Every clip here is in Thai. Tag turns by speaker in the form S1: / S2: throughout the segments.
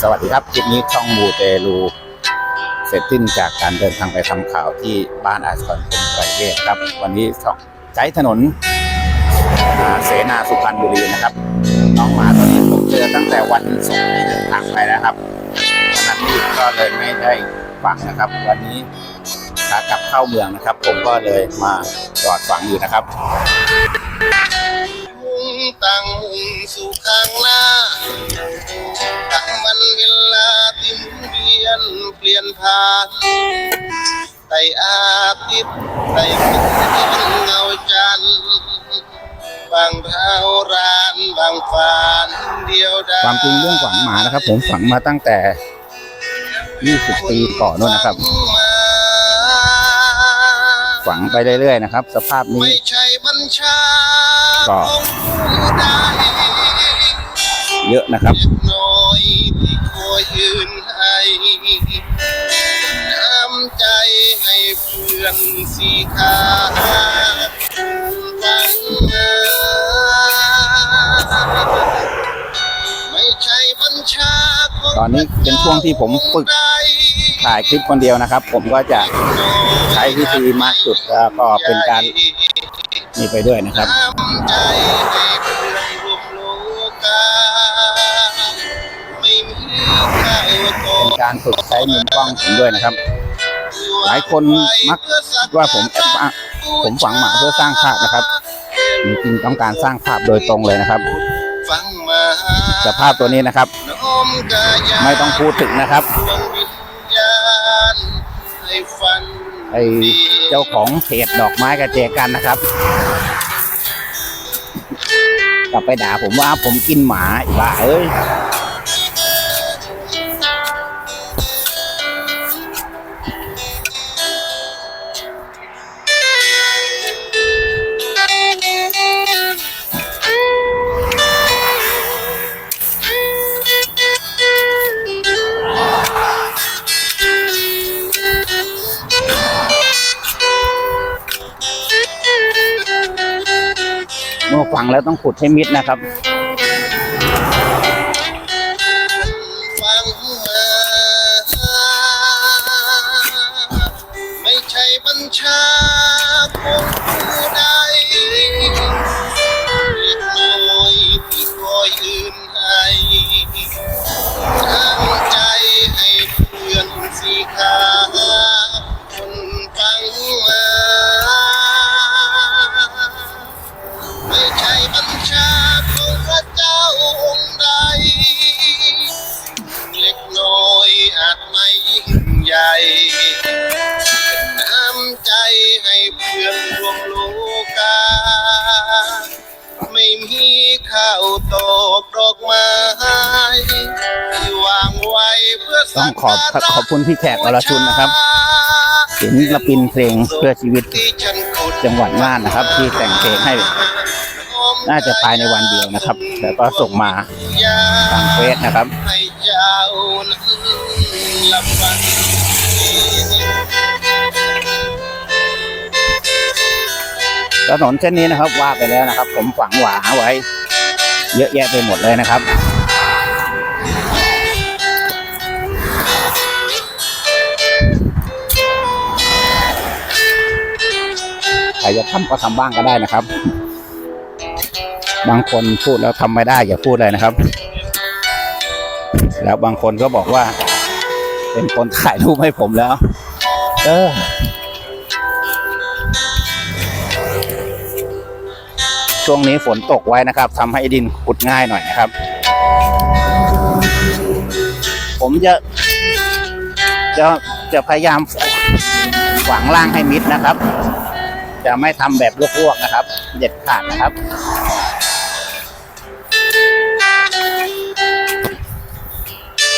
S1: สวัสดีครับคลิปนี้ช่องมูเตลูเสร็จสิ้นจากการเดินทางไปทำข่าวที่บ้านอาชรพงไตรเวทครับ วันนี้ใช้ถนนเสนาสุพรรณบุรีนะครับ น้องหมาตัวนี้ผมเจอตั้งแต่วันส่งที่เดินทางไปนะครับวันนั้นรีบก็เลยไม่ได้ฝังนะครับ วันนี้ขากลับเข้าเมืองนะครับ ผมก็เลยมาจอดฝังอยู่นะครับ
S2: ตั้งมุ่งสู่ข้างหน้าตั้งวันเวลาที่หมุนเวียนเปลี่ยนผ่านไต่อาทิตย์ไต่ฝนเงาจันทร์บางเท้ารานบางฟานเดียวดาย
S1: ความจริงเรื่องฝังหมานะครับ ผมฝังมาตั้งแต่ 20 ปีก่อนนู่นนะครับ ฝังไปเรื่อยๆนะครับ สภาพนี้
S2: ไม่ใช่บัญชา
S1: ก็
S2: ของผู้ใด
S1: เยอะนะครับ
S2: เล็กน้อยที่คอยยืนให้น้ำใจให้เพื่อนสีขาฟังไม่ใช่บัญชาของ
S1: ตอนนี้เป็นช่วงที่ผมฝึกถ่ายคลิปคนเดียวนะครับ ผมก็จะใช้วิธีมาร์กจุดแล้วก็เป็นการนี่ไปด้วยนะครับ
S2: กา
S1: รฝึกใช้มุมกล้องผมด้วยนะครับ หลายคนมักว่าผมผมฝังหมาเพื่อสร้างภาพนะครับจริงๆต้องการสร้างภาพโดยตรงเลยนะครับสภาพตัวนี้นะครับ ไม่ต้องพูดถึงนะครับไอเจ้าของเพจดอกไม้กระเจกันนะครับกลับไปด่าผมว่าผมกินหมาอีบ้าเอ้ย แล้วต้องขุดให้มิดนะครับ
S2: ข้าวตกดอกไม้ที่วางไว้เพื่อ
S1: ต้องขอบขอบคุณพี่แขกอรชุนนะครับศิลปินเพลงเพื่อชีวิตจังหวัดน่านนะครับ ที่แต่งเพลงให้ น่าจะภายในวันเดียวนะครับ แล้วก็ส่งมาทางเฟซนะครับถนนเส้นนี้นะครับว่าไปแล้วนะครับ ผมฝังหวาไว้ เยอะแยะไปหมดเลยนะครับ ใครจะทำก็ทำบ้างก็ได้นะครับ บางคนพูดแล้วทำไม่ได้อย่าพูดเลยนะครับ แล้วบางคนก็บอกว่า เป็นคนถ่ายรูปให้ผมแล้ว เออ ช่วงนี้ฝนตกไว้นะครับทำให้ดินขุดง่ายหน่อยนะครับ ผมจะ จะจะพยายามฝังล่างให้มิดนะครับ จะไม่ทำแบบลวกๆนะครับ เด็ดขาดนะครับ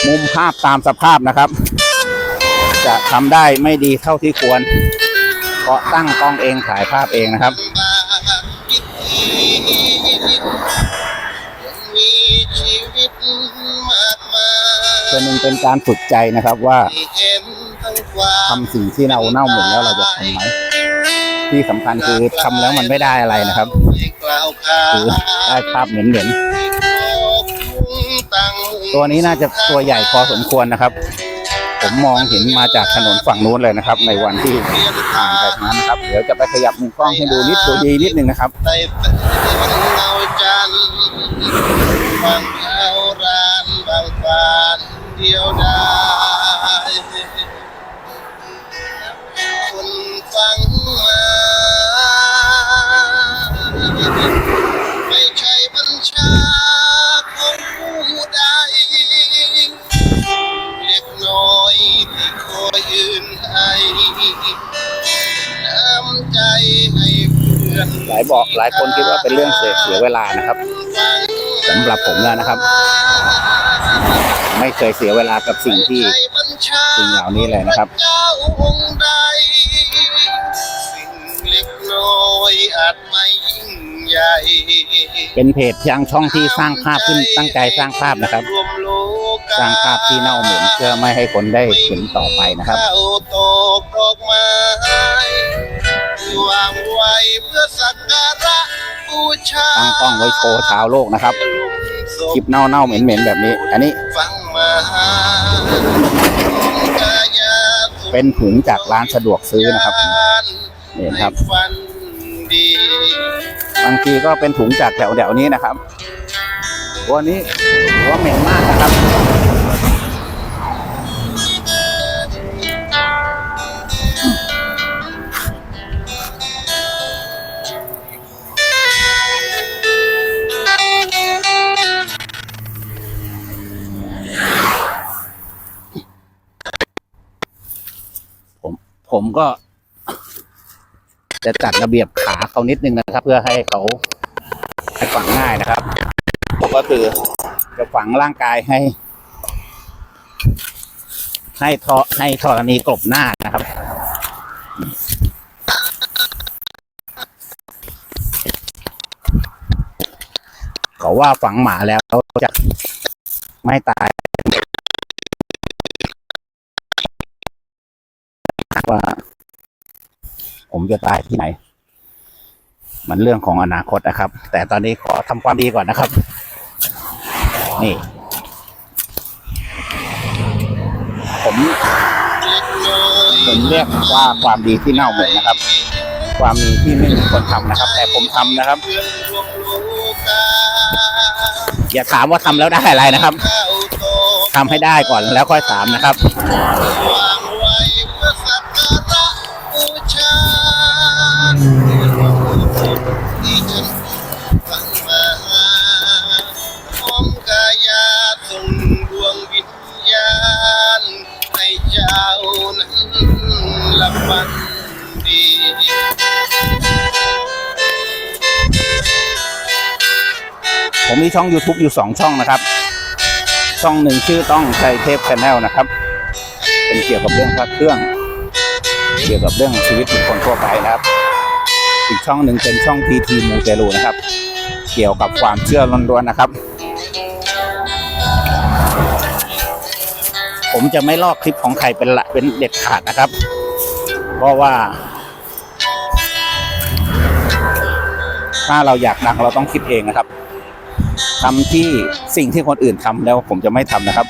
S1: มุมภาพตามสภาพนะครับ จะทำได้ไม่ดีเท่าที่ควรเพราะตั้งกล้องเองถ่ายภาพเองนะครับ
S2: พิธีมีชีวิตมากมาย
S1: ส่วนหนึ่งเป็นการฝึกใจนะครับว่า
S2: ที่เห็นทั้งความ
S1: ทำสิ่งที่เราเน่าหมดแล้วเราจะทำไหมที่สำคัญคือทำแล้วมันไม่ได้อะไรนะครับ
S2: ไม่กล่าวขา
S1: คือได้ภาพเหม็นๆ
S2: ตั้ง
S1: ตัวนี้น่าจะตัวใหญ่พอสมควรนะครับ ผมมองเห็นมาจากถนนฝั่งนู้นเลยนะครับ ในวันที่ผ่านไปทางนั้นนะครับ เดี๋ยวจะไปขยับมุมกล้องให้ดูนิดตัวดีนิดนึงนะครับ
S2: ใต้ตึกเงาจันทร์ บางเท้ารานบางฟานเดียวดายคนฟังมาไม่ใช่บัญชาของผู้ใดเล็กน้อยที่คอยยืนให้น้ำใจให้เพื่อน
S1: หลายบอกหลายคนคิดว่าเป็นเรื่องเสียเสียเวลานะครับ สำหรับผมแล้วนะครับ ไม่เคยเสียเวลากับสิ่งที่สิ่งเหล่านี้เลยนะครับ
S2: เป็น้อยอาจไม่ยังใหญ่
S1: เป็นเพจทางช่องที่สร้างภาพขึ้นตั้งใจสร้างภาพนะครับ สร้างภาพที่เน่าเหม็นเพื่อไม่ให้คนได้เห็นต่อไปนะครับ
S2: วางไว้เพื่อสักการะ บูชา
S1: ตั้งกล้องไว้โชว์ชาวโลกนะครับ คลิปเน่าเน่าๆเหม็นเหม็นๆแบบนี้ อันนี้
S2: ฟังมากายาสุข
S1: เป็นถุงจากร้านสะดวกซื้อนะครับนี่นะครับ
S2: ให้ฝันดี
S1: บางทีก็เป็นถุงจากแถวแถวๆนี้นะครับตัวนี้ถือว่าเหม็นมากนะครับ ผมก็ จะจัดระเบียบขาเขานิดนึงนะครับ เพื่อให้เขาให้ฝังง่ายนะครับผมก็คือจะฝังร่างกายให้ ให้ทอให้ธรณีกลบหน้านะครับเขาว่าฝังหมาแล้วจะไม่ตายว่า ผมจะตายที่ไหน มันเรื่องของอนาคตนะครับ แต่ตอนนี้ขอทำความดีก่อนนะครับ นี่ ผมผมเรียกว่าความดีที่เน่าเหม็นนะครับ ความดีที่ไม่มีคนทำนะครับ แต่ผมทำนะครับ
S2: อ
S1: ย่าถามว่าทำแล้วได้อะไรนะครับทำให้ได้ก่อนแล้วค่อยถามนะครับ ผมมีช่อง YouTube อยู่สองช่องนะครับ ช่องหนึ่งชื่อต้องใจเทพแชาแนลนะครับ เป็นเกี่ยวกับเรื่องพระเครื่อง เกี่ยวกับเรื่องชีวิตบุคคลทั่วไปนะครับ อีกช่องหนึ่งเป็นช่องพีทีมูเตลูนะครับ เกี่ยวกับความเชื่อล้วนๆนะครับ ผมจะไม่ลอกคลิปของใครเป็นละเป็นเด็ดขาดนะครับ เพราะว่าถ้าเราอยากดังเราต้องคิดเองนะครับ ทำที่สิ่งที่คนอื่นทำแล้วผมจะไม่ทำนะครับ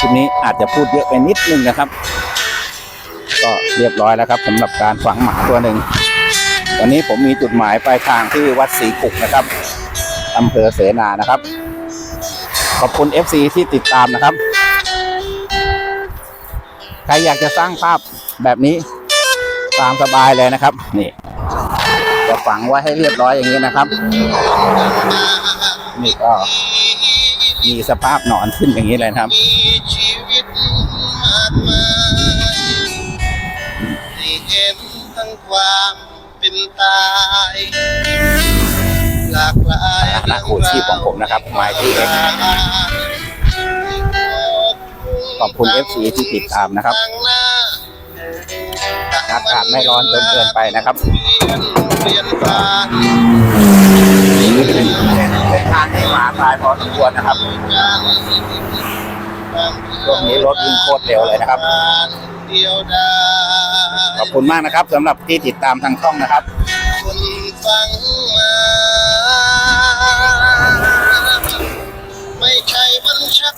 S1: ทีนี้อาจจะพูดเยอะไปนิดนึงนะครับ ก็เรียบร้อยแล้วครับสำหรับการฝังหมาตัวหนึ่งวันนี้ผมมีจุดหมายปลายทางที่วัดศรีกุกนะครับอำเภอเสนานะครับ ขอบคุณ FC ที่ติดตามนะครับ ใครอยากจะสร้างภาพแบบนี้ตามสบายเลยนะครับ นี่จะฝังไว้ให้เรียบร้อยอย่างนี้นะครับ นี่ก็มีสภาพหนอนขึ้นอย่างนี้เลยครับ
S2: มีชีวิตมากมายให้เห็นทั้งความเป็นตายหลากหลาย
S1: นะครูชีพของผมนะครับไมค์ที่เอ็กซ์ขอบคุณ FC ที่ติดตามนะครับอากาศไม่ร้อนจนเกินไปนะครับ
S2: เป็น
S1: ทางที่หมาตายพอสมควรนะครับช่วงนี้รถวิ่งโคตรเร็วเลยนะครับ ขอบคุณมากนะครับสำหรับที่ติดตามทางช่องนะครับ
S2: ไม่ใช่มันชา